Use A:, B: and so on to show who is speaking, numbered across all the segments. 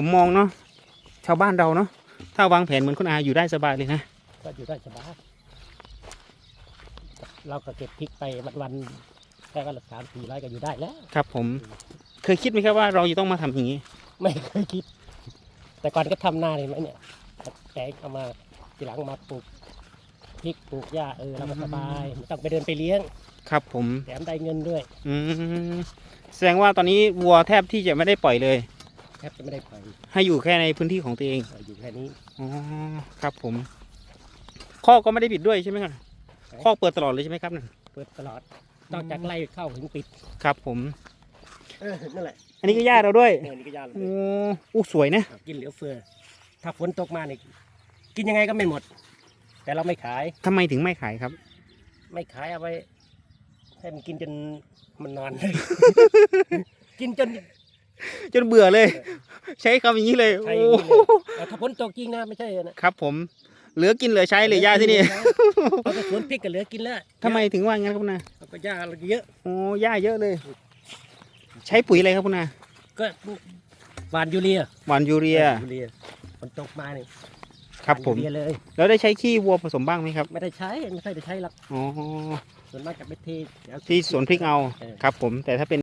A: ผมมองเนาะชาวบ้านเราเนาะถ้าวางแผนเหมือนคุณอาอยู่ได้สบายเลยนะ
B: ก็อยู่ได้สบายเราก็เก็บพริกไปวันๆแค่วันละสามสี่ร้อยก็อยู่ได้แล้ว
A: ครับ ผม เคยคิดไหมครับว่าเราจะต้องมาทำอย่างนี้
B: ไม่เคยคิด แต่ก่อนก็ทำนาเลยไหมเนี่ยแตงเอามาทีหลังมาปลูกพริกปลูกหญ้าเออเราก็สบายไม่ต้องไปเดินไปเลี้ยง
A: ครับ ผม
B: แถมได้เงินด้วย
A: อืมแสดงว่าตอนนี้วัวแทบที่จะไม่ได้ปล่อยเลย
B: แทบจะไม่ได้ปล่อย
A: ให้อยู่แค่ในพื้นที่ของตัวเอง
B: อยู่แค่นี้
A: อ๋อ ครับผม ข้อกก็ไม่ได้ปิดด้วยใช่ไหมครับข้อกเปิดตลอดเลยใช่ไหมครับนั่น
B: เปิดตลอด นอกจากไล่เข้าถึงปิด
A: ครับผม
B: เออ นั่นแหละ
A: อันนี้ก็ญาติเราด้วย
B: เออนี่ก็ยาวเลย
A: โอ้อู้สวยนะ
B: กินเหลือเฟือ ถ้าฝนตกมาเนี่ยกินยังไงก็ไม่หมด แต่เราไม่ขาย
A: ทำไมถึงไม่ขายครับ
B: ไม่ขายเอาไว้ให้มันกินจนมันนอนกินจน
A: จนเบื่อเลย ใช้คำอย่างนี้เลย
B: ใช่
A: โอ้
B: อย่างนี้เลยแต่ถ้าฝนตกจริงนะไม่ใช่นะครับ
A: ผม เหลือกินเหลือใช้เลยญาติที่นี่
B: เราไปสวนพริกก็เหลือกินแล้ว
A: ทำไมถึงว่างั้นครับคุณนา
B: เราก็ย่าเราเยอะ
A: โอ้หญ้าเยอะเลย ใช้ปุ๋ยอะไรครับคุณนา
B: ก็หวานยูเรีย
A: หวานยูเรีย
B: ยูเรียฝนตกมาเนี่ย
A: ครับผม
B: ยูเรียเลย
A: แล้วได้ใช้ขี้วัวผสมบ้างไหมครับ
B: ไม่ได้ใช้ไม่ใช่ได้ใช้หรอก
A: อ๋อ
B: ส่วนมากจะไปเทเอา
A: ที่สวนพริกเอา
B: เออ
A: ครับผมแต่ถ้าเป็น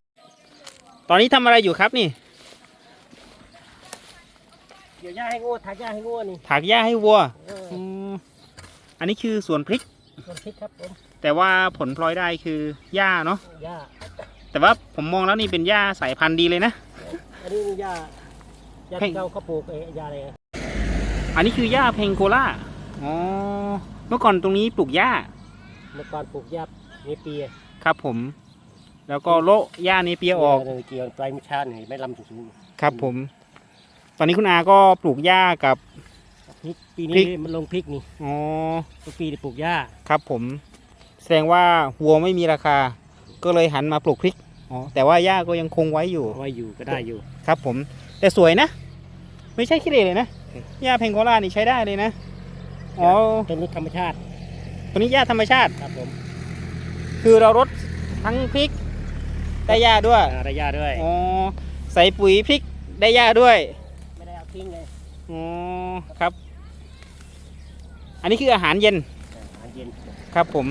A: ตอนนี้ทำอะไรอยู่ครับนี่
B: เกี่ยวหญ้าให้งัวถากหญ้าให้งัวนี่
A: ถากหญ้าให้วัว
B: เออ
A: อืมอันนี้คือสวนพริก
B: ส่วนพริกครับผม
A: แต่ว่าผลพลอยได้คือหญ้าเนาะ
B: หญ้า
A: แต่ว่าผมมองแล้วนี่เป็นหญ้าสายพันธุ์ดีเลยนะ
B: อันนี้หญ้าหญ้า
A: ให้
B: ที่เราเขาปลูกไอ้หญ้าอะไรอะ
A: อันนี้คือหญ้าเพงโกล่า อ๋อ เมื่อก่อนตรงนี้ปลูกหญ้า
B: เมื่อก่อนปลูกหญ้าเนเปีย
A: ครับผม แล้วก็โละหญ้าเนเปียออก
B: เเกี่ยวปลายมิชาเนี่ยไม่ลำสูง
A: ครับผม ตอนนี้คุณอาก็ปลูกหญ้ากับ
B: ๆพริกปี
A: พริ
B: นี้
A: ก
B: มันลงพริกนี่
A: อ๋อ
B: ทุกปีได้ปลูกหญ้า
A: ครับผม แสดงว่าวัวไม่มีราคา ก็เลยหันมาปลูกพริก อ๋อ แต่ว่าหญ้าก็ยังคงไว้อยู่
B: เอาไว้อยู่ก็ได้อยู่
A: ครับผม แต่สวยนะ ไม่ใช่ขี้เหร่เลยนะหญ้าเพงโกล่านี่ใช้ได้เลยนะ อ๋อ
B: ต้นนี้ธรรมชาติ
A: ตัวนี้หญ้าธรรมชาติ
B: ครับผม
A: คือเรารดทั้งพริก ได้หญ้าด้วย
B: อ่าได้หญ้าด้วย
A: อ๋อใส่ปุ๋ยพริกได้หญ้าด้วย
B: ไม่ได้เอาทิ้งเลย
A: อ๋อครับ อันนี้คืออาหารเย็น
B: อาหารเย็น
A: ครับผม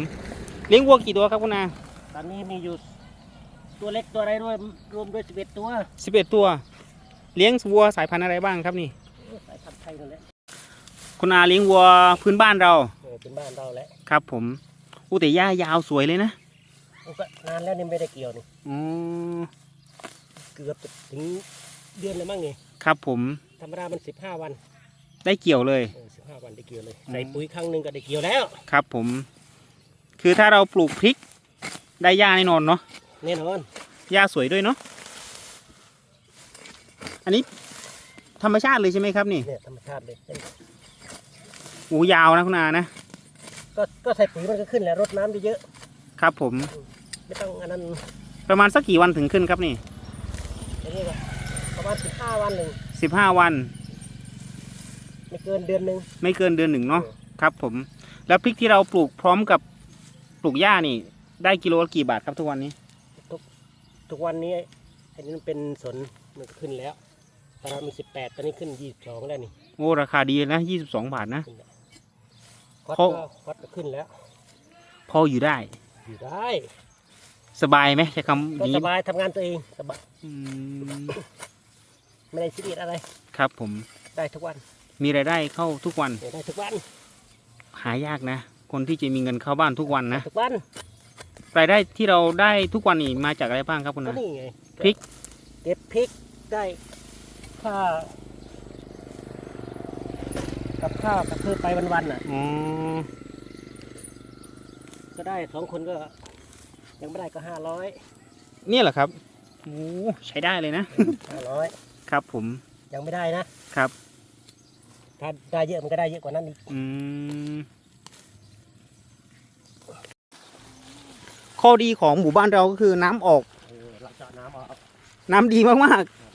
A: เลี้ยงวัวกี่ตัวครับคุณอา
B: ตอนนี้มีอยู่ตัวเล็กตัวอะไรด้วยรวมด้วยสิบเอ็ดตัว
A: สิบเอ็ดตัว เลี้ยงวัวสายพันธุ์อะไรบ้างครับนี่
B: สายพันธุ์ไทยนั่นแหละ
A: คุณอาเลี้ยงวัวพื้นบ้านเรา
B: เออเป็นบ้านเราแหละ
A: ครับผมอู้แต่หญ้ายาวสวยเลยนะ
B: โอ้ ก็นานแล้วนี่ไม่ได้เกี่ยวนี่
A: อ๋อ
B: เกือบจะถึงเดือนแล้วมั้งนี่
A: ครับผม
B: ธรรมดามันสิบห้าวัน
A: ได้เกี่ยวเลย
B: เออสิบห้าวันได้เกี่ยวเลย
A: อืม
B: ใส่ปุ๋ยครั้งหนึ่งก็ได้เกี่ยวแล้ว
A: ครับผม คือถ้าเราปลูกพริก ได้หญ้าแน่นอนเนาะ
B: แน่นอน
A: หญ้าสวยด้วยเนาะอันนี้ ธรรมชาติเลยใช่ไหมครับนี่
B: เนี่ยธรรมชาติเลย
A: อูยาวนะคุณอานะ
B: ก็ก็ใส่ปุ๋ยมันก็ขึ้นแหละรดน้ำเยอะ
A: ครับผม
B: ๆไม่ต้องอันนั้น
A: ประมาณสักกี่วันถึงขึ้นครับนี่
B: อันนี้ก็ประมาณสิบห้าวันหนึ่ง
A: สิบห้าวัน
B: ไม่เกินเดือนหนึ่ง
A: ไม่เกินเดือนหนึ่งเนาะครับ ผม แล้วพริกที่เราปลูกพร้อมกับปลูกหญ้านี่ ได้กิโลละกี่บาทครับทุกวันนี้
B: ทุกวันนี้อันนี้มันเป็นสนมันก็ขึ้นแล้วตอนเรามีสิบแปดตอนนี้ขึ้นยี่สิบสองแล้วนี่
A: โอ้ราคาดีนะยี่สิบสองบาทนะ
B: คอด
A: เขา
B: ก็คอดก็ขึ้นแล้ว
A: พออยู่ได้
B: อยู่ได้
A: สบายไหมใช้คำ
B: ก็
A: นี้
B: สบายทำงานตัวเองสบาย
A: อืม
B: ไม่ได้ซีเรียสอะไร
A: ครับผม
B: ได้ทุกวัน
A: มีรายได้เข้าทุกวัน
B: ได้ทุกวัน
A: หายากนะ คนที่จะมีเงินเข้าบ้านทุกวันนะ
B: ทุกวัน
A: รายได้ที่เราได้ทุกวันนี่มาจากอะไรบ้างครับคุณ
B: ก็
A: นะ
B: นี่ไง
A: พริก
B: เก็บพริกได้ค่ากับข้าวก็คือไปวันๆน่ะ
A: อ๋อ
B: ก็ได้สองคนก็ ยังไม่ได้ก็ห้าร้อย
A: เนี่ยเหรอครับโอ้ใช้ได้เลยนะ
B: ห้าร้อย
A: ครับผม
B: ยังไม่ได้นะครับ ถ้าได้เยอะมันก็ได้เยอะกว่านั้นอีก
A: อืมข้อดีของหมู่บ้านเราก็คือน้ำออก
B: เออเราเจาะน้ำออก
A: น้ำดีมาก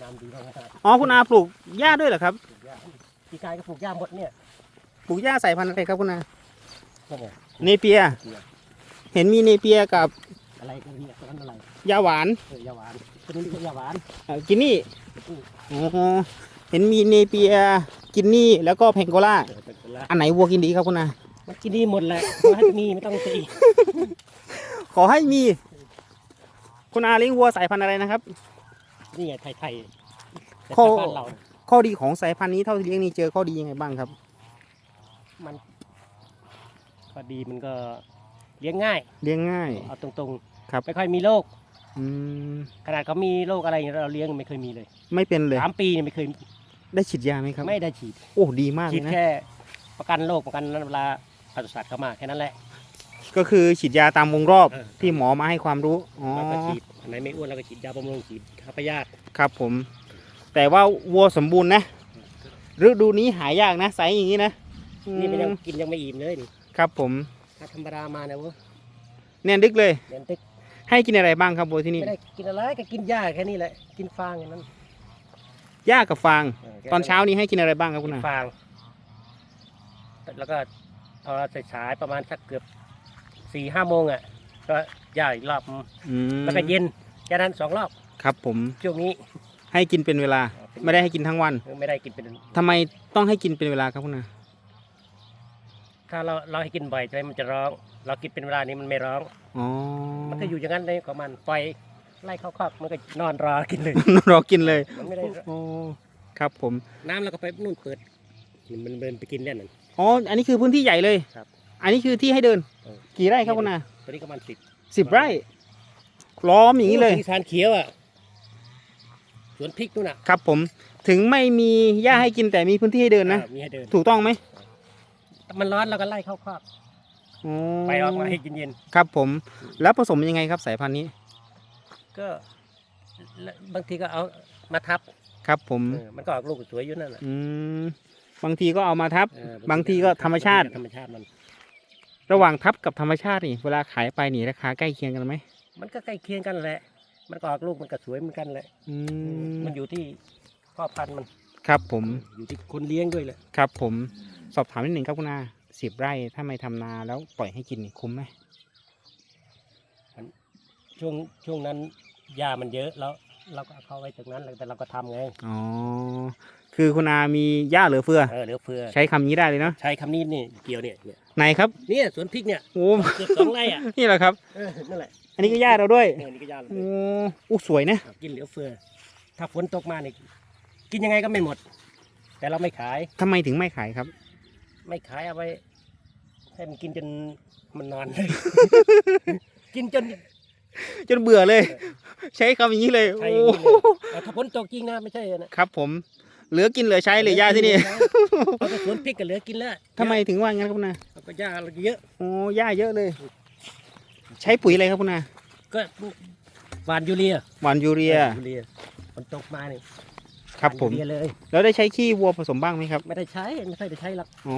B: น้ำดีมากนะครับ
A: ๆอ๋อคุณอาปลูกหญ้าด้วยเหรอครับ
B: ปลูกหญ้าพี่กายก็ปลูกหญ้าหมดเนี่ย
A: ปลูกหญ้าสายพันธุ์อะไรครับคุณอา
B: นั่นไง
A: เนเปีย เห็นมีเนเปียกับ
B: อะไรกันเนี่ยตัวนั้นอะไร
A: ยาหวาน
B: เออยาหวานตัวนี้ก็ยาหวาน
A: เอ่อกินนี่อ๋อเห็นมีเนเปียกินนี่แล้วก็เพงโกล่า
B: เออเป็นคนละ
A: อันไหนวัวกินดีครับคุณอา
B: มันกินดีหมดแหละขอให้มีไม่ต้องตี
A: ขอให้มี คุณอาเลี้ยงวัวสายพันธุ์อะไรนะครับ
B: นี่ไงไทยไทยๆแต่
A: ข้อ
B: บ้านเรา
A: ข้อดีของสายพันธุ์นี้เท่าที่เลี้ยงนี่เจอข้อดียังไงบ้างครับ
B: มันพอดีมันก็ เลี้ยงง่าย
A: เลี้ยงง่าย
B: เอาตรง
A: ครับ
B: ๆไม่ค่อยมีโรค
A: อืม
B: ขนาดเขามีโรคอะไรเราเลี้ยงไม่เคยมีเลย
A: ไม่เป็นเลย
B: สามปีเนี่ยไม่เคย
A: ได้ฉีดยาไหมครับ
B: ไม่ได้ฉีด
A: โอ้ดีมากเล
B: ฉีด
A: ยนะ
B: แค่ประกันโรคประกันนั้นเวลาปศุสัตว์เข้ามาแค่นั้นแหละ
A: ก็คือฉีดยาตามวงรอบ
B: เออ
A: ที่หมอมาให้ความรู้ อ๋อ
B: เราก็ฉีดอันไหนไม่อ้วนเราก็ฉีดยาบำรุงฉีดขับพยาธิ
A: ครับผม แต่ว่าวัวสมบูรณ์นะ ฤดูนี้หายากนะไซส์อย่างนี้นะ
B: นี่มันยัง
A: อืม
B: กินยังไม่อิ่มเลยนี่
A: ครับผม
B: ถ้าธรรมดามาเนี่ยเว้ย
A: แน่นดึกเลย
B: เดินตึก
A: ให้กินอะไรบ้างครับวัวที่นี่
B: ไม่ได้กินอะไรก็กินหญ้าแค่นี้แหละกินฟางอย่างนั้น
A: หญ้ากับฟาง
B: เแค่
A: ตอนเช้านี้ให้กินอะไรบ้างครับคุณ
B: กิน
A: อา
B: ฟางแล้วก็พอสายๆประมาณสักเกือบสี่ห้าโมงอะก็หญ้าอีกรอบ
A: อืม
B: แล้วก็เย็นแค่นั้นสองรอบ
A: ครับผม
B: ช่วงนี้
A: ให้กินเป็นเวลา ไม่ได้ให้กินทั้งวัน
B: ไม่ได้กินเป็น
A: ทำไมต้องให้กินเป็นเวลาครับคุณอา
B: ถ้าเราเราให้กินบ่อยใช่ไหมมันจะร้อง เรากินเป็นเวลานี้มันไม่ร้อง
A: อ๋อ
B: มันก็อยู่อย่างนั้นเลยของมันปล่อยไล่เข้าคอกมันก็นอนรอกินเลย
A: รอกินเลย
B: มันไม่ได้
A: โอ้ครับผม
B: น้ำเราก็ไปนู่นเปิดมันเดินไปกินเล่นนั่น
A: อ๋อ อันนี้คือพื้นที่ใหญ่เลย
B: ครับ
A: อันนี้คือที่ให้เดิน
B: เออ
A: กี่ไร่ครับคุณอา
B: ตัวนี้ก็ประมันสิบ
A: สิบไร่ ล้อมอย่างนี้เลย
B: ที่ทานเขียวอะสวนพริกนู่นน่ะ
A: ครับผม ถึงไม่มีหญ้าให้กินแต่มีพื้นที่ให้เดินนะ
B: อ่ามีให้เดิน
A: ถูกต้องไหม
B: มันร้อนเราก็ไล่เข้าคอก
A: อ๋อ
B: ไปออกมาให้กินเย็น
A: ครับผม แล้วผสมยังไงครับสายพันธุ์นี้
B: ก็แล้วบางทีก็เอามาทับ
A: ครับผม
B: เออมันก็ออกลูกสวยอยู่นั่นแหละ
A: อืมบางทีก็เอามาทับ
B: เออบา
A: งทีก็ธรรมชาติ
B: ธรรมชาติมัน
A: ระหว่างทับกับธรรมชาตินี่เวลาขายไปนี่ราคาใกล้เคียงกันไหม
B: มันก็ใกล้เคียงกันแหละ มันก็ออกลูกมันก็สวยเหมือนกันแหละ
A: อืม
B: มันอยู่ที่พ่อพันธุ์มัน
A: ครับผม
B: อยู่ที่คนเลี้ยงด้วยแหละ
A: ครับผมสอบถามนิดหนึ่งครับคุณอาสิบไร่ถ้าไม่ทำนาแล้วปล่อยให้กินนี่คุ้มไหม
B: ช่วงช่วงนั้นหญ้ามันเยอะแล้วเราก็เอาเข้าไว้ตรงนั้นแต่เราก็ทำไง
A: อ๋อคือคุณอามีหญ้าเหลือเฟือ
B: เออเหลือเฟือ
A: ใช้คำนี้ได้เลยเนาะ
B: ใช้คำนี้นี่เกี่ยวเนี่ยเนี่ย
A: ไหนครับ
B: เนี่ยสวนพริกเนี่ย
A: โอ้
B: เกือบสองไร่อะ
A: นี่แหละครับ
B: เออนั่นแหละ
A: อันนี้ก็หญ้าเราด้วย
B: เนี่ยนี่ก็หญ้าเรา
A: โอ้อู้สวยนะ
B: กินเหลือเฟือ ถ้าฝนตกมาเนี่ย กินยังไงก็ไม่หมด แต่เราไม่ขาย
A: ทำไมถึงไม่ขายครับ
B: ไม่ขายเอาไว้ให้มันกินจนมันนอนเลย กินจน
A: จนเบื่อเลย ใช้คำอย่างนี้เลย
B: ใช่
A: โอ้
B: อย่างนี้เลยแต่ถ้าฝนตกจริงนะไม่ใช่นะครับ
A: ผม เหลือกินเหลือใช้เลยหญ้าที่นี่
B: เอาไปสวนพริกก็เหลือกินแล้ว
A: ทำไมถึงว่างั้นครับคุณอา
B: เอาก็หญ้าเราเยอะ
A: โอ้หญ้าเยอะเลย ใช้ปุ๋ยอะไรครับคุณอา
B: ก็หวานยูเรีย
A: หวานยูเรีย
B: ยูเรียฝนตกมานี่
A: ครับผม
B: ยูเรียเลย
A: แล้วได้ใช้ขี้วัวผสมบ้างไหมครับ
B: ไม่ได้ใช้ไม่ค่อยได้ใช้หรอก
A: อ๋อ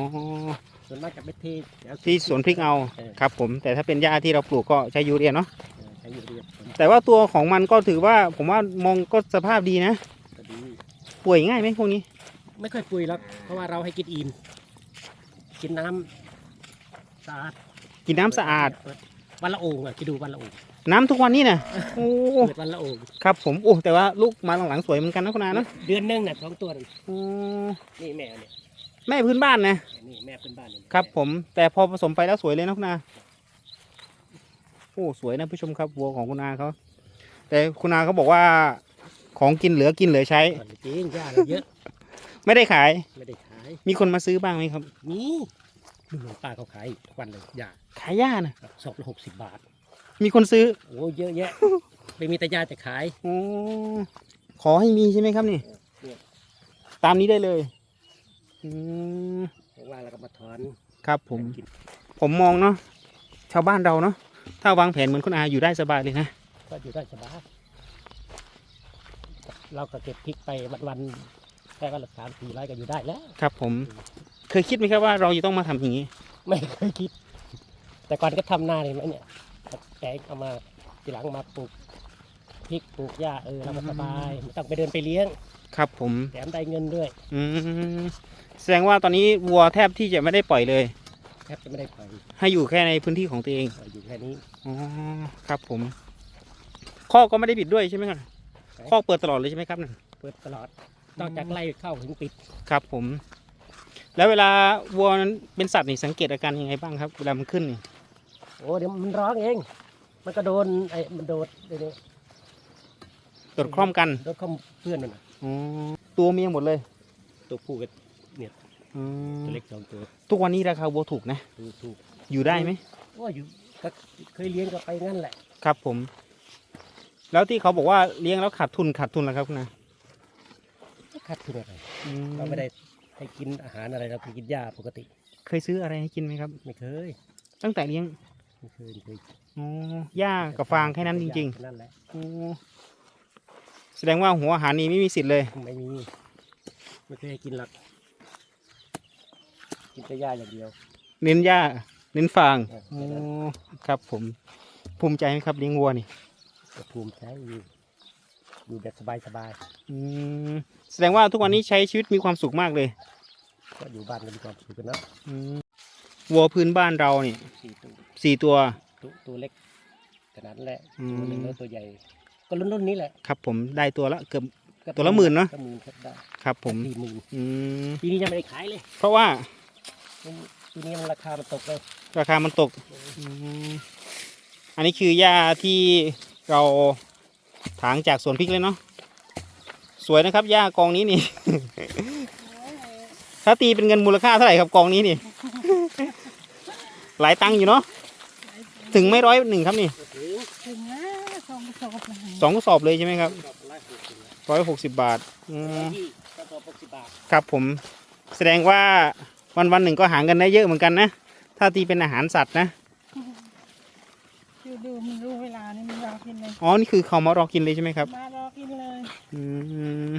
B: ส่วนมากจะไปเทเอา
A: ที่สวนพริกเอา
B: เออ
A: ครับ ผม แต่ถ้าเป็นหญ้าที่เราปลูกก็ใช้ยูเรียเนาะ
B: เออใช้ยูเรียผสม
A: แต่ว่าตัวของมันก็ถือว่าผมว่ามองก็สภาพดีนะ
B: ก็ดี
A: ป่วยง่ายไหมพวกนี้
B: ไม่ค่อยปุยหรอกเพราะว่าเราให้กินอิ่มกินน้ำสะอาด
A: กินน้ำสะอาด
B: เปิวันละโอ่งอะคิดดูวันละโอ่ง
A: น้ำทุกวันนี้นะโอ้
B: เปิดวันละโอ่ง
A: ครับผมโอ้แต่ว่าลูกมาหลังๆสวยเหมือนกันนะคุณอาเนาะ
B: เดือนหนึงน่ะสองตัวนี่
A: อ๋อ
B: นี่แม่เนี่ย
A: แม่พื้นบ้านนะ
B: นี่แม่เป็นบ้านนี่
A: ครับ ผมแต่พอผสมไปแล้วสวยเลยนะคุณอาโอ้สวยนะผู้ชมครับวัวของคุณอาเขาแต่คุณอาเขาบอกว่าของกินเหลือกินเหลือใช้
B: ก่อนจริงย่าเราเยอะ
A: ไม่ได้ขาย
B: ไม่ได้ขาย
A: มีคนมาซื้อบ้างไหมครับ
B: นี่ดูหลวงป้าเขาขายทุกวันเลยย่า
A: ขายหญ้านะ
B: สอบละหกสิบบาท
A: มีคนซื้อ
B: โอ้เยอะแยะ ไม่มีแต่ย่าจะขาย
A: โอ้ขอให้มีใช่ไหมครับนี่
B: เนี่ย
A: ตามนี้ได้เลยอืม
B: ว่างๆแล้วก็มาถอน
A: ครับผม
B: กิน
A: ผมมองเนาะชาวบ้านเราเนาะถ้าวางแผนเหมือนคุณอาอยู่ได้สบายเลยนะ
B: ก็อยู่ได้สบายเราก็เก็บพริกไปวันๆแค่วันละสามสี่ร้อยก็อยู่ได้แล้ว
A: ครับ ผม เคยคิดไหมครับว่าเราจะต้องมาทำอย่างนี้
B: ไม่เคยคิด แต่ก่อนก็ทำนาเลยไหมเนี่ย แตงเอามาทีหลังมาปลูกพริกปลูกหญ้าเออเราก็สบายไม่ต้องไปเดินไปเลี้ยง
A: ครับผม
B: แถมได้เงินด้วย
A: อืมแสดงว่าตอนนี้วัวแทบที่จะไม่ได้ปล่อยเลย
B: แทบจะไม่ได้ปล่อย
A: ให้อยู่แค่ในพื้นที่ของตัวเอง
B: ปล่อยอยู่แค่นี้
A: อ๋อครับผม ข้อกก็ไม่ได้ปิดด้วยใช่ไหมครับข้อกเปิดตลอดเลยใช่ไหมครับนั่น
B: เปิดตลอดนอกจากไล่เข้าถึงปิด
A: ครับผม แล้วเวลาวัวนั้นเป็นสัตว์นี่สังเกตอาการยังไงบ้างครับ เวลามันขึ้นนี่
B: โอ้เดี๋ยวมันร้องเอง มันก็โดนไอ้มันโดดเดี๋ยวนี้
A: ตรวจคล่อมกัน
B: โดนเข้าเพื่อนมันน่ะ
A: อ๋อตัวเมียหมดเลย
B: ตัวผู้กับ
A: อืม
B: ตัวเล็กสองตัว
A: ทุกวันนี้ราคาวัวถูกนะ
B: ตัวถูก
A: อยู่ได้ไหม
B: โอ้อยู่ก็เคยเลี้ยงก็ไปงั้นแหละ
A: ครับผม แล้วที่เขาบอกว่าเลี้ยงแล้วขาดทุนขาดทุนแล้วครับคุณนะ
B: ขาดทุนอะไร
A: อืม
B: เราไม่ได้ให้กินอาหารอะไรเรากินหญ้าปกติ
A: เคยซื้ออะไรให้กินไหมครับ
B: ไม่เคย
A: ตั้งแต่เลี้ยง
B: ไม่เคยไม่เคย
A: อ๋อหญ้ากับฟางแค่นั้นจริง
B: แค่นั่นแหละ
A: ๆอ๋อแสดงว่าหัวอาหารนี้ไม่มีสิทธิ์เลย
B: ไม่มีไม่เคยให้กินหรอกกินแต่หญ้าอย่างเดียว
A: เน้นหญ้าเน้นฟาง
B: เออ
A: อ๋
B: แค่นั้น
A: อครับผมภูมิใจไหมครับเลี้ยงวัวนี่
B: ก็ภูมิใจอยู่อยู่แบบสบาย
A: อืมแสดงว่าทุกวันนี้ใช้ชีวิตมีความสุขมากเลย
B: ๆก็อยู่บ้านก็มีความสุขกันเนาะ
A: อืมวัวพื้นบ้านเรานี่
B: สี่ตัว
A: สี่ตัว
B: ตัวตัวเล็กขนาดนั้นแหละ
A: อืม
B: ตัวหนึ่งแล้วตัวใหญ่ ก็รุ่นรุ่นๆนี้แหละ
A: ครับผมได้ตัวละเกือบ
B: ก็
A: ตัวละหมื่นเนอะ
B: ก็หมื่นครับได้
A: ครับผม
B: สี่หมื่น
A: อืม
B: ปีนี้ยังไม่ได้ขายเลย
A: เพราะว่า
B: ปีนี้มันราคามันตกเลย
A: ราคามันตกอืมอันนี้คือหญ้าที่เราถางจากสวนพริกเลยเนาะสวยนะครับหญ้ากองนี้นี่ ถ้าตีเป็นเงินมูลค่าเท่าไหร่ครับกองนี้นี่ หลายตังค์อยู่เนาะ ถึงไม่ร้อยหนึ่งครับนี่
C: ถึงนะสองกระสอบเลย
A: สองกระสอบเลยใช่ไหมครับ
B: ดอกละหกสิบ
A: ร้อยหกสิบบาทอืม
B: ที่กระสอบหกสิบบาท
A: ครับผม แสดงว่าวันวันๆหนึ่งก็หาเงินได้เยอะเหมือนกันนะ ถ้าตีเป็นอาหารสัตว์นะ
C: ดูดูมันรู้เวลานี่มันรอกินเลย
A: อ๋อ นี่คือเขามารอกินเลยใช่ไหมครับ
C: มารอกินเลย
A: อืม
C: อืม